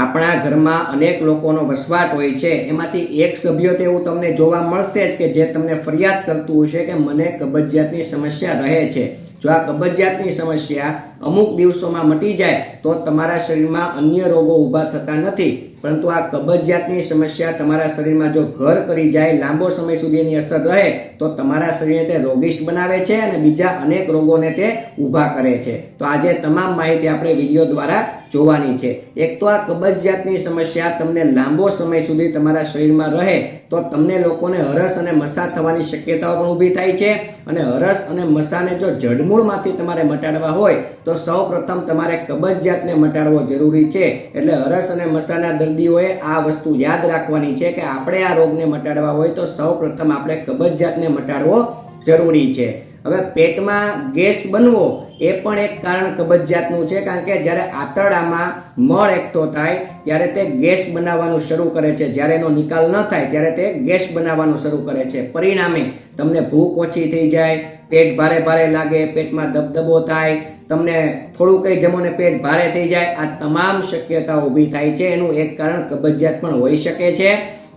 આપણા ઘરમાં અનેક લોકોનો વસવાટ હોય છે. એમાંથી એક સભ્ય તો એવું તમને જોવા મળશે જ કે જે તમને ફરિયાદ કરતું હશે કે મને કબજિયાતની સમસ્યા રહે છે. જો આ કબજિયાતની સમસ્યા અમુક દિવસોમાં મટી જાય, તો તમારા શરીરમાં અન્ય રોગો ઊભા થતા નથી. પરંતુ આ કબજિયાતની સમસ્યા તમારા શરીરમાં જો ઘર કરી જાય, લાંબો સમય સુધી એની અસર રહે, તો તમારા શરીરને તે રોગિષ્ટ બનાવે છે અને બીજા અનેક રોગોને તે ઊભા કરે છે. તો આજે તમામ માહિતી આપણે વીડિયો દ્વારા જોવાની છે. એક તો આ કબજિયાતની સમસ્યા, તમને લાંબો સમય સુધી તમારા શરીરમાં રહે, તો તમને લોકોને હરસ અને મસા થવાની શક્યતાઓ પણ ઊભી થાય છે. અને હરસ અને મસાને જો જડમૂળમાંથી તમારે મટાડવા હોય, તો સૌ પ્રથમ તમારે કબજિયાતને મટાડવો જરૂરી છે. એટલે હરસ અને મસાના દર્દીઓએ આ વસ્તુ યાદ રાખવાની છે કે આપણે આ રોગને મટાડવા હોય, તો સૌ પ્રથમ આપણે કબજિયાતને મટાડવો જરૂરી છે. હવે પેટમાં ગેસ બનવો એ પણ એક કારણ કબજિયાતનું છે, કારણ કે જ્યારે આંતરડામાં મળ એકઠો થાય, ત્યારે તે ગેસ બનાવવાનું શરૂ કરે છે. જ્યારે એનો નિકાલ ન થાય, ત્યારે તે ગેસ બનાવવાનું શરૂ કરે છે. પરિણામે તમને ભૂખ ઓછી થઈ જાય, પેટ ભારે ભારે લાગે, પેટમાં દબદબો થાય, તમને થોડું કંઈ જમો ને પેટ ભારે થઈ જાય, આ તમામ શક્યતાઓ ઊભી થાય છે. એનું એક કારણ કબજિયાત પણ હોઈ શકે છે.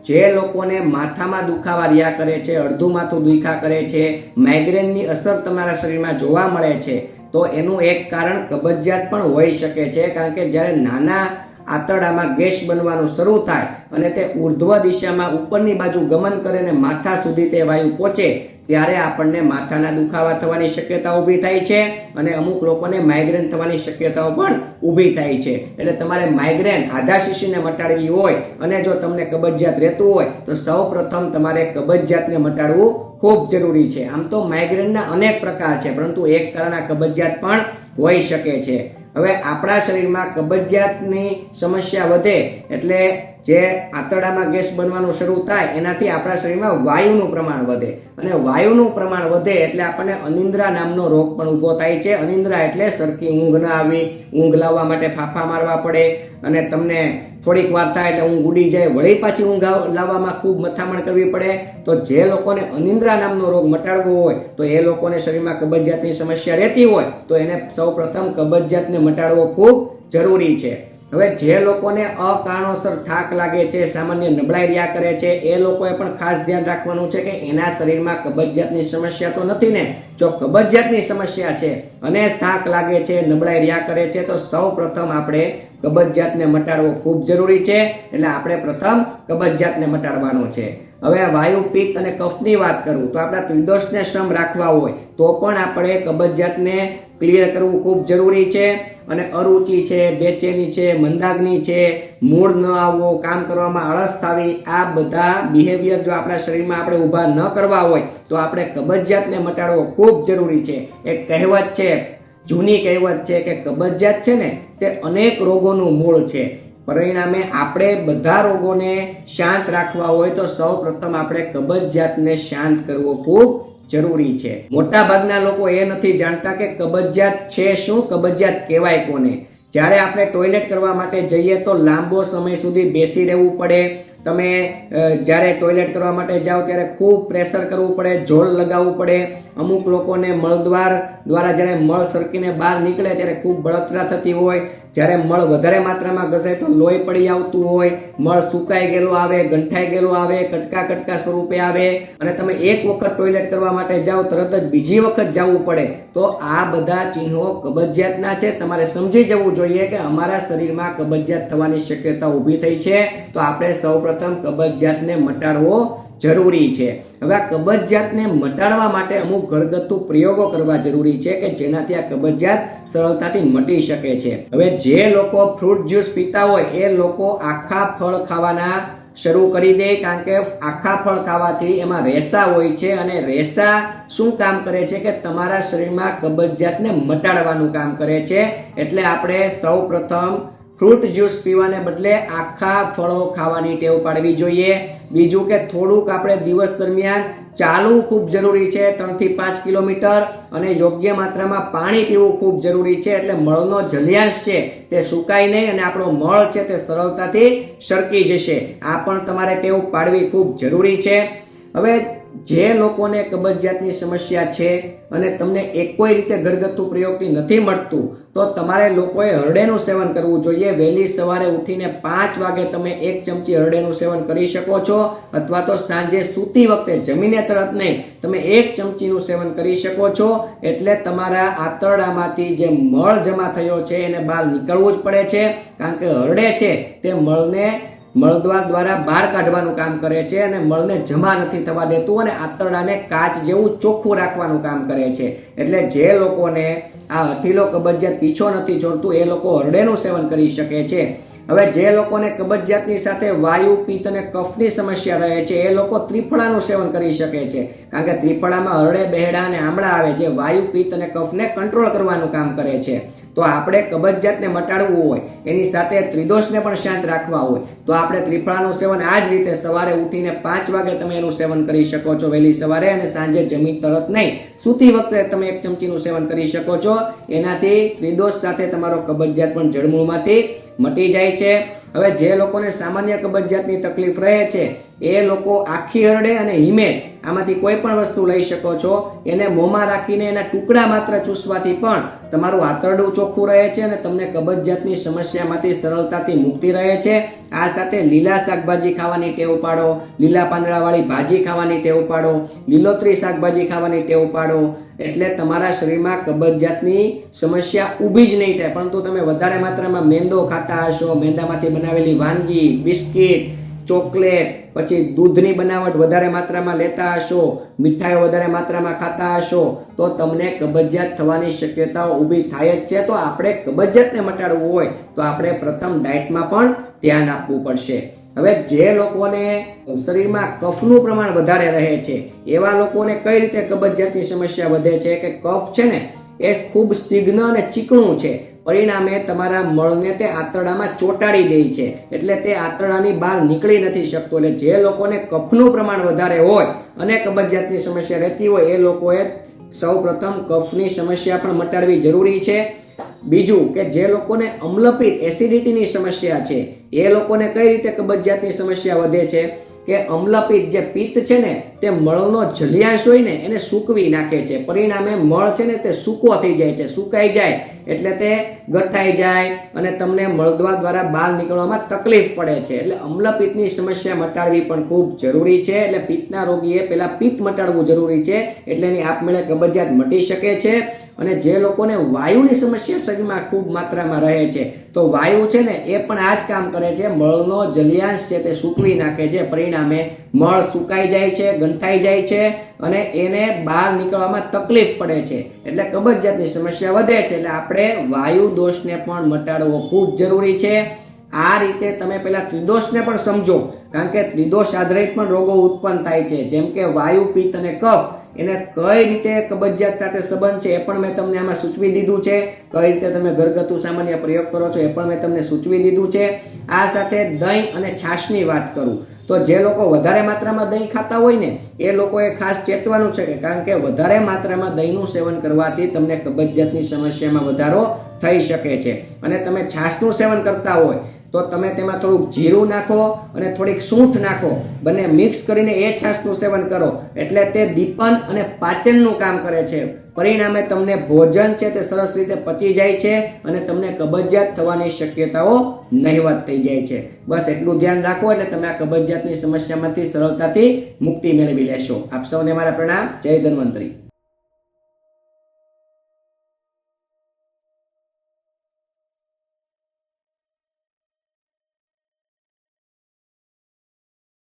જે લોકોને માથામાં દુખાવા રહ્યા કરે છે, અડધું માથું દુખા કરે છે માઇગ્રેનની અસર તમારા શરીરમાં જોવા મળે છે તો એનું એક કારણ કબજિયાત પણ હોઈ શકે છે, કારણ કે જ્યારે નાના આંતરડામાં ગેસ બનવાનું શરૂ થાય અને તે ઉર્ધ્વ દિશામાં ઉપરની બાજુ ગમન કરે ને માથા સુધી તે વાયુ પહોંચે ત્યારે આપણને માથાના દુખાવા થવાની શક્યતા ઊભી થાય છે અને અમુક લોકોને માઇગ્રેન થવાની શક્યતાઓ પણ ઊભી થાય છે. એટલે તમારે માઇગ્રેન આધા શીશીને મટાડવી હોય અને જો તમને કબજિયાત રહેતું હોય, તો સૌ પ્રથમ તમારે કબજિયાતને મટાડવું ખૂબ જરૂરી છે. આમ તો માઇગ્રેનના અનેક પ્રકાર છે, પરંતુ એક કારણ આ કબજિયાત પણ હોઈ શકે છે. હવે આપણા શરીરમાં કબજિયાતની સમસ્યા વધે, એટલે જે આંતરડામાં ગેસ બનવાનું શરૂ થાય, એનાથી આપણા શરીરમાં વાયુનું પ્રમાણ વધે. અને વાયુનું પ્રમાણ વધે એટલે આપણને અનિંદ્રા નામનો રોગ પણ ઊભો થાય છે. અનિંદ્રા એટલે સરખી ઊંઘ ના આવી, ઊંઘ લાવવા માટે ફાફા મારવા પડે, અને તમને થોડીક વાર થાય એટલે ઊંઘ ઉડી જાય. વળી પાછી ઊંઘ લાવવામાં ખૂબ મથામણ કરવી પડે. તો જે લોકોને અનિંદ્રા નામનો રોગ મટાડવો હોય, તો એ લોકોને શરીરમાં કબજિયાતની સમસ્યા રહેતી હોય, તો એને સૌ પ્રથમ કબજિયાતને મટાડવો ખૂબ જરૂરી છે. હવે જે લોકોને અકારણોસર થાક લાગે છે, સામાન્ય નબળાઈ રહ્યા કરે છે, એ લોકોએ પણ ખાસ ધ્યાન રાખવાનું છે કે એના શરીરમાં કબજિયાતની સમસ્યા તો નથી ને. જો કબજિયાતની સમસ્યા છે અને થાક લાગે છે, નબળાઈ રહ્યા કરે છે, તો સૌ પ્રથમ આપણે કબજિયાતને મટાડવો ખૂબ જરૂરી છે. એટલે આપણે પ્રથમ કબજિયાતને મટાડવાનો છે. હવે વાયુ, પિત્ત અને કફની વાત કરું તો આપણા ત્રિદોષને સમ રાખવા હોય તો પણ આપણે કબજિયાતને ક્લિયર કરવું ખૂબ જરૂરી છે અને અરુચિ છે, બેચેની છે મંદાગ્નિ છે, મૂળ ન આવવો, કામ કરવામાં આળસ થવી, આ બધા બિહેવિયર જો આપણા શરીરમાં આપણે ઊભા ન કરવા હોય, તો આપણે કબજિયાતને મટાડવો ખૂબ જરૂરી છે. એક કહેવત છે, જૂની કહેવત છે કે કબજિયાત છે ને, તે અનેક રોગોનું મૂળ છે. પરિણામે આપણે બધા રોગોને શાંત રાખવા હોય તો સૌ પ્રથમ આપણે કબજિયાતને શાંત કરવો ખૂબ જરૂરી છે. મોટા ભાગના લોકો એ નથી જાણતા કે કબજિયાત છે શું, કબજિયાત કહેવાય કોને? જ્યારે આપણે ટોયલેટ કરવા માટે જઈએ તો લાંબો સમય સુધી બેસી રહેવું પડે. તમે જ્યારે ટોયલેટ કરવા માટે જાઓ ત્યારે ખૂબ પ્રેશર કરવું પડે, ઝોલ લગાવવું પડે. અમુક લોકોને મળદ્વાર દ્વારા જ્યારે મળ સરકીને બહાર નીકળે ત્યારે ખૂબ બળતરા થતી હોય. જ્યારે મળ વધારે માત્રામાં ઘસાય તો લોહી પડી આવતું હોય, મળ સુકાઈ ગયેલો આવે, ગંઠાઈ ગયેલો આવે, કટકા કટકા સ્વરૂપે આવે. અને તમે એક વખત ટોયલેટ કરવા માટે જાઓ, તરત જ બીજી વખત જવું પડે. તો આ બધા ચિહ્નો કબજિયાતના છે. તમારે સમજી જવું જોઈએ કે અમારા શરીરમાં કબજિયાત થવાની શક્યતા ઊભી થઈ છે. તો આપણે સૌપ્રથમ કબજિયાતને મટાડવો જરૂરી છે. હવે આ કબજિયાતને મટાડવા માટે અમુક ઘરગથ્થુ પ્રયોગો કરવા જરૂરી છે કે જેનાથી આ કબજિયાત સરળતાથી મટી શકે છે. હવે જે લોકો ફ્રૂટ જ્યુસ પીતા હોય એ લોકો આખા ફળ ખાવાના શરૂ કરી દે કારણ કે આખા ફળ ખાવાથી એમાં રેસા હોય છે અને રેસા શું કામ કરે છે કે તમારા શરીરમાં કબજિયાતને મટાડવાનું કામ કરે છે. એટલે આપણે સૌ પ્રથમ ફ્રૂટ જ્યુસ પીવાને બદલે આખા ફળો ખાવાની ટેવ પાડવી જોઈએ. બીજું કે થોડુંક આપણે દિવસ દરમિયાન ચાલવું ખૂબ જરૂરી છે, ત્રણથી પાંચ કિલોમીટર, અને યોગ્ય માત્રામાં પાણી પીવું ખૂબ જરૂરી છે, એટલે મળનો જલિયાંશ છે તે સુકાય નહીં, અને આપણો મળ છે તે સરળતાથી સરકી જશે. આ પણ તમારે ટેવ પાડવી ખૂબ જરૂરી છે. હવે જે લોકોને કબજિયાતની સમસ્યા છે અને તમને એક કોઈ રીતે ઘરગથ્થુ પ્રયોગથી નથી મળતું, તો તમારે લોકોએ હરડેનું સેવન કરવું જોઈએ. વહેલી સવારે ઉઠીને પાંચ વાગે તમે એક ચમચી હરડેનું સેવન કરી શકો છો, અથવા તો સાંજે સૂતી વખતે જમીને તરત નહીં, તમે એક ચમચીનું સેવન કરી શકો છો. એટલે તમારા આંતરડામાંથી જે મળ જમા થયો છે એને બહાર નીકળવું જ પડે છે. કારણ કે હરડે છે તે મળને મળદ્વાર દ્વારા બહાર કાઢવાનું કામ કરે છે અને મળને જમા નથી થવા દેતું અને આંતરડાને કાચ જેવું ચોખ્ખું રાખવાનું કામ કરે છે. એટલે જે લોકોને આ હઠીલો કબજિયાત પીછો નથી છોડતું, એ લોકો હરડેનું સેવન કરી શકે છે. હવે જે લોકોને કબજિયાતની સાથે વાયુ, પિત્ત અને કફની સમસ્યા રહે છે, એ લોકો ત્રિફળાનું સેવન કરી શકે છે. કારણ કે ત્રિફળામાં હરડે, બહેડા અને આમળા આવે છે. વાયુ, પિત્ત અને કફને કંટ્રોલ કરવાનું કામ કરે છે. તો આપણે કબજિયાતને મટાડવું હોય, એની સાથે ત્રિદોષને પણ શાંત રાખવા હોય, તો આપણે ત્રિફળાનું સેવન આ જ રીતે સવારે ઉઠીને પાંચ વાગે તમે એનું સેવન કરી શકો છો. વહેલી સવારે અને સાંજે જમી તરત નહીં, સૂતી વખતે તમે એક ચમચીનું સેવન કરી શકો છો. એનાથી ત્રિદોષ સાથે તમારો કબજિયાત પણ જળમૂળમાંથી મટી જાય છે. હવે જે લોકોને સામાન્ય કબજિયાતની તકલીફ રહે છે, એ લોકો આખી હરડે અને હિમેજ આમાંથી કોઈ પણ વસ્તુ લઈ શકો છો. એને મોંમાં રાખીને એના ટુકડા માત્ર ચૂસવાથી પણ તમારું આંતરડું ચોખ્ખું રહે છે અને તમને કબજિયાતની સમસ્યામાંથી સરળતાથી મુક્તિ રહે છે. આ સાથે લીલા શાકભાજી ખાવાની ટેવ પાડો, લીલા પાંદડાવાળી ભાજી ખાવાની ટેવ પાડો, લીલોતરી શાકભાજી ખાવાની ટેવ પાડો. એટલે તમારા શરીરમાં કબજિયાતની સમસ્યા ઊભી જ નહીં થાય. પરંતુ તમે વધારે માત્રામાં મેંદો ખાતા હશો, મેંદામાંથી બનાવેલી વાનગી, બિસ્કિટ ચોકલેટ, પછી દૂધની બનાવટ વધારે માત્રામાં લેતા હશો મીઠાઈઓ વધારે માત્રામાં ખાતા હશો, તો તમને કબજિયાત થવાની શક્યતાઓ ઊભી થાય જ છે. તો આપણે કબજિયાતને મટાડવું હોય તો આપણે પ્રથમ ડાયટમાં પણ ધ્યાન આપવું પડશે. હવે જે લોકોને શરીરમાં કફનું પ્રમાણ વધારે રહે છે, એવા લોકોને કઈ રીતે કબજિયાતની સમસ્યા વધે છે કે કફ છે ને, એ ખૂબ સ્તિગ્ન અને ચીકણું છે. પરિણામે તમારા મળને તે આંતરડામાં ચોંટાડી દે છે. એટલે તે આંતરડાની બહાર નીકળી નથી શકતો. એટલે જે લોકોને કફનું પ્રમાણ વધારે હોય અને કબજિયાતની સમસ્યા રહેતી હોય, એ લોકોએ સૌ પ્રથમ કફની સમસ્યા પણ મટાડવી જરૂરી છે. બીજું કે જે લોકોને અમ્લપિત એસિડિટીની સમસ્યા છે, એ લોકોને કઈ રીતે કબજિયાતની સમસ્યા વધે છે? કે અમ્લપિત્ત જે પિત્ત છે ને, તે મળનો જલિયાંશ હોય ને, એને સૂકવી નાખે છે. પરિણામે મળ છે ને, તે સૂકો થઈ જાય છે, સુકાઈ જાય. એટલે તે ગઠાઈ જાય અને તમને મળદ્વા દ્વારા બહાર નીકળવામાં તકલીફ પડે છે. એટલે અમ્લપિત્તની સમસ્યા મટાડવી પણ ખૂબ જરૂરી છે. એટલે પિત્તના રોગીએ પહેલાં પિત્ત મટાડવું જરૂરી છે. એટલે એની આપમેળે કબજિયાત મટી શકે છે. અને જે લોકોને વાયુની સમસ્યા શરીરમાં ખૂબ માત્રામાં રહે છે, તો વાયુ છે ને એ પણ આ જ કામ કરે છે. મળનો જલિયાંશ છે તે સૂકવી નાખે છે. પરિણામે મળ સુકાઈ જાય છે, ગંઠાઈ જાય છે અને એને બહાર નીકળવામાં તકલીફ પડે છે. એટલે કબજિયાતની સમસ્યા વધે છે. એટલે આપણે વાયુ દોષને પણ મટાડવો ખૂબ જરૂરી છે. આ રીતે તમે પહેલાં ત્રિદોષને પણ સમજો. કારણ કે ત્રિદોષ આધારિત પણ રોગો ઉત્પન્ન થાય છે. જેમ કે વાયુ, પિત્ત અને કફ. એને કઈ રીતે કબજિયાત સાથે સંબંધ છે એ પણ મેં તમને આમાં સૂચવી દીધું છે. કઈ રીતે તમે ઘરગથ્થુ સામાન્ય પ્રયોગ કરો છો એ પણ મેં તમને સૂચવી દીધું છે. આ સાથે દહીં અને છાશની વાત કરું. તો જે લોકો વધારે માત્રામાં દહીં ખાતા હોય ને, એ લોકોએ ખાસ ચેતવાનું છે કારણ કે વધારે માત્રામાં દહીંનું સેવન કરવાથી તમને કબજિયાતની સમસ્યામાં વધારો થઈ શકે છે. અને તમે છાશનું સેવન કરતા હોય તો તમે તેમાં થોડુંક જીરું નાખો અને થોડીક સૂંઠ નાખો. બંને મિક્સ કરીને એ છાશનું સેવન કરો. એટલે તે દીપન અને પાચનનું કામ કરે છે. પરિણામે તમને ભોજન છે તે સરસ રીતે પચી જાય છે અને તમને કબજિયાત થવાની શક્યતાઓ નહિવત થઈ જાય છે. બસ એટલું ધ્યાન રાખો એટલે તમે આ કબજિયાતની સમસ્યામાંથી સરળતાથી મુક્તિ મેળવી લેશો. આપ સૌને મારા પ્રણામ. જય ધન્વંતરી.